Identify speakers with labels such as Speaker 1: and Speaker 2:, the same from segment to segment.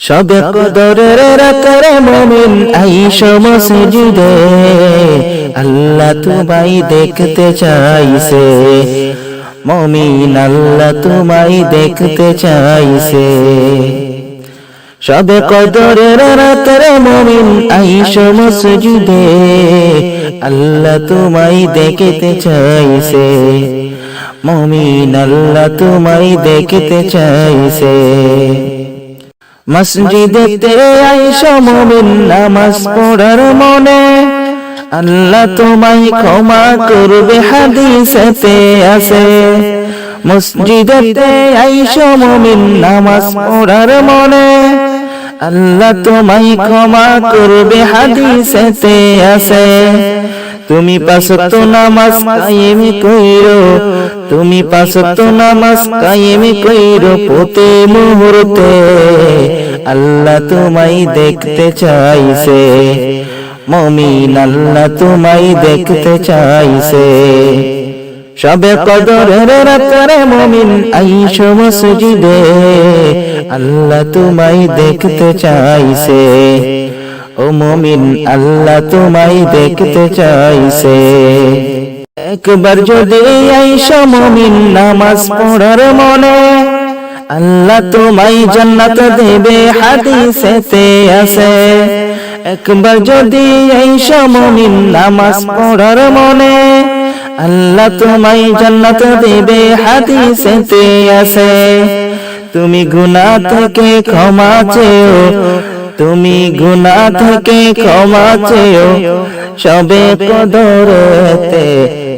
Speaker 1: সবে কদরের রাতের মমিন আইস মসজিদে আল্লাহ তোমায় দেখতে চাইছে। মমিন আল্লাহ তোমায় দেখতে চাইছে। সবে কদরের রাতের মমিন আইস মসজিদে আল্লাহ তোমায় দেখতে চাইছে। মমিন আল্লাহ তোমায় দেখতে চাইছে। মসজিদেতে আইসা মুমিন নামাজ পড়ার মনে। আল্লাহ তোমায় ক্ষমা করবে হাদিসেতে আছে। মসজিদেতে আইসা মুমিন নামাজ পড়ার মনে। আল্লাহ তোমায় ক্ষমা করবে হাদিসেতে আছে। তুমি পাঁচত নামাজ কায়েম কইরো। তুমি পাঁচত নামাজ কায়েম কইরো। প্রতি মুহূর্তে। আল্লাহ তোমায় দেখতে চাইছে। মমিন আল্লাহ তোমায় দেখতে চাইছে। সবে কদরের রাতের মমিন আইস মসজিদে। আল্লাহ তোমায় দেখতে চাইছে। ও মমিন, আল্লাহ তোমায় দেখতে চাইছে। একবার যদি আইসা মমিন নামাজ পড়ার মনে, আল্লাহ তোমায় জান্নাত দেবে, হাদিসেতে আছে। একবার যদি আইসা মমিন নামাজ পড়ার মনে, আল্লাহ তোমায় জান্নাত দেবে, হাদিসেতে আছে। তুমি গুনাহ থেকে ক্ষমা চেও তুমি গুনাহ থেকে ক্ষমা চেও সবে কদরেতে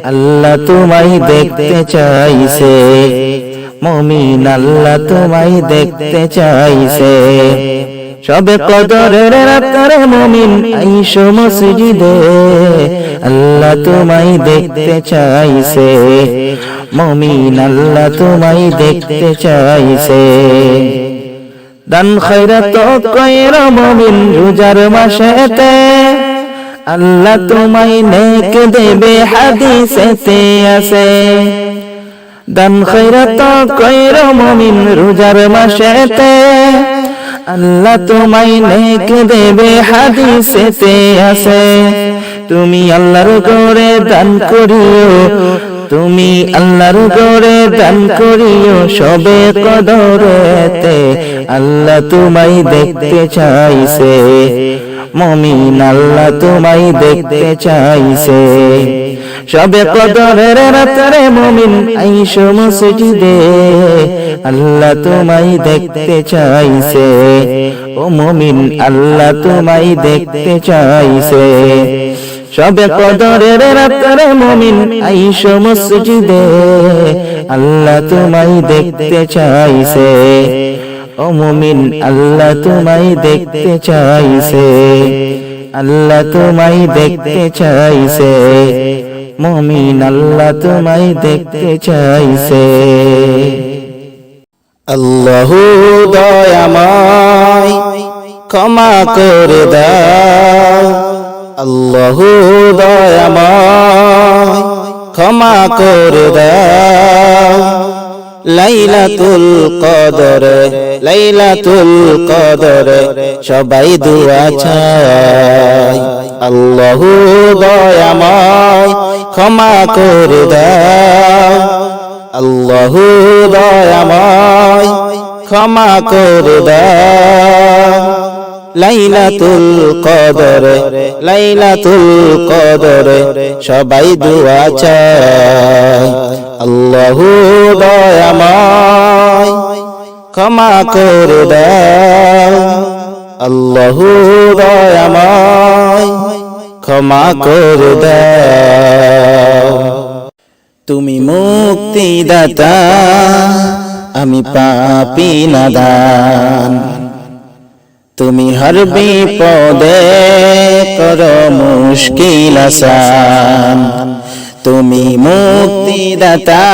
Speaker 1: আল্লাহ তোমায় দেখতে চাইছে। মমিন আল্লাহ তোমায় দেখতে চাইছে। সবে কদরের রাতের মমিন আইসো মসজিদে, আল্লাহ তোমায় দেখতে চাইছে। মমিন আল্লাহ তোমায় দেখতে চাইছে। দান খৈরাত কইর মমিন রোজার মাসেতে। আল্লাহ তোমায় নেক দেবে হাদিসেতে আছে। দান খৈরাত কইর মমিন রোজার মাসেতে। আল্লাহ তোমায় নেক দেবে হাদিসেতে আছে। তুমি আল্লাহর করে দান করিও তুমি আল্লাহর গড়ে দান করিও সবে কদরেতে। আল্লাহ তোমায় দেখতে চাইছে। মমিন আল্লাহ তোমায় দেখতে চাইছে। সবে কদরের রাতরে মমিন আইসো মসজিদে। আল্লাহ তোমায় দেখতে চাইছে। ও মমিন আল্লাহ তোমায় দেখতে চাইছে। সবে কদরের মসজিদে, আল্লাহ তোমায় দেখতে চাইছে। ও মমিন, আল্লাহ তোমায় দেখতে চাইছে। আল্লাহ তোমায় দেখতে চাইছে। মমিন, আল্লাহ তোমায় দেখতে চাইছে। আল্লাহ দয়াময়, ক্ষমা করে দাও। আল্লাহ দয়াময়, ক্ষমা করে দাও। লাইলাতুল কদরে, লাইলাতুল কদর সবাই দুয়া চায়। আল্লাহ দয়াময়, ক্ষমা করে দাও। আল্লাহ দয়াময়, ক্ষমা করে দাও। লাইলাতুল কদরে লাইলাতুল কদরে সবাই দুয়া চায়। আল্লাহ দয়াময় ক্ষমা করে দাও আল্লাহ দয়াময় ক্ষমা করে দাও তুমি মুক্তিদাতা, আমি পাপি নাদান। তুমি হর বিপদে কর মুশকিল আসান। তুমি মুক্তিদাতা,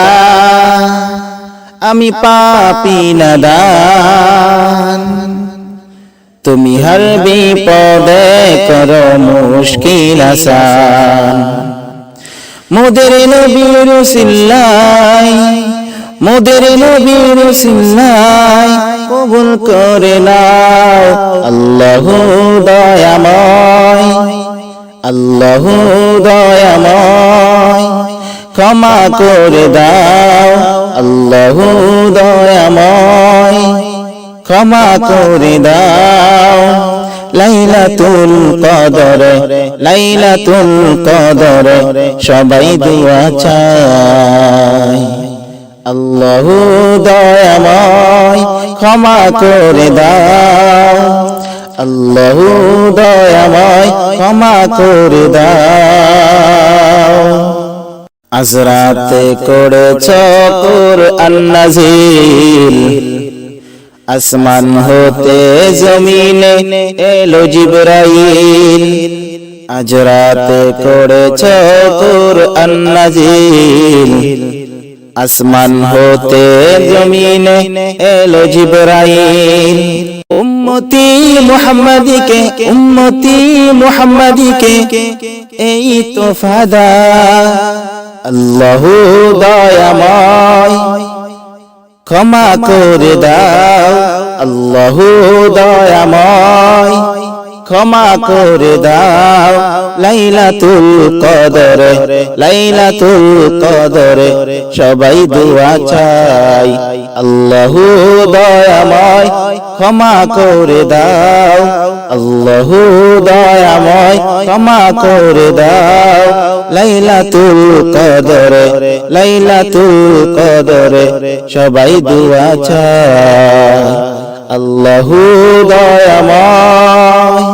Speaker 1: আমি পাপি নাদান। তুমি হর বিপদে কর মুশকিল আসান। মোদের নবীর সিল্লাই মোদের নবীর সিল্লাই কবুল করে নাও। আল্লাহ দয়াময়। আল্লাহ দয়াময়। ক্ষমা করে দাও। আল্লাহ দয়াময়। ক্ষমা করে দাও। লাইলা লাইলাতুল কদর লাইলাতুল কদর, সবাই দুয়া চায়। আল্লাহ দয়াময়। ক্ষমা করে দাও। আল্লাহ দয়াময় ক্ষমা করে দাও। আজরাতে করেছ কোরআন নাজিল আসমান হতে জমিনে এলো জিবরাইল। আজ রাতে করেছ কোরআন নাজিল আসমান হতে জমিনে এলো জিবরাইল। উম্মতি মুহাম্মাদিকে উম্মতি মুহাম্মাদিকে এই তো ফাদা আল্লাহ দয়াময়, ক্ষমা করে দাও। আল্লাহ দয়াময় ক্ষমা করে দাও। লাইলাতুল কদর লাইলাতুল কদর সবাই দোয়া চাই। আল্লাহ দয়াময় ক্ষমা করে দাও। আল্লাহ দয়াময় ক্ষমা করে দাও। লাইলাতুল কদর লাইলাতুল কদর সবাই দোয়া চায় আল্লাহ দয়াময়।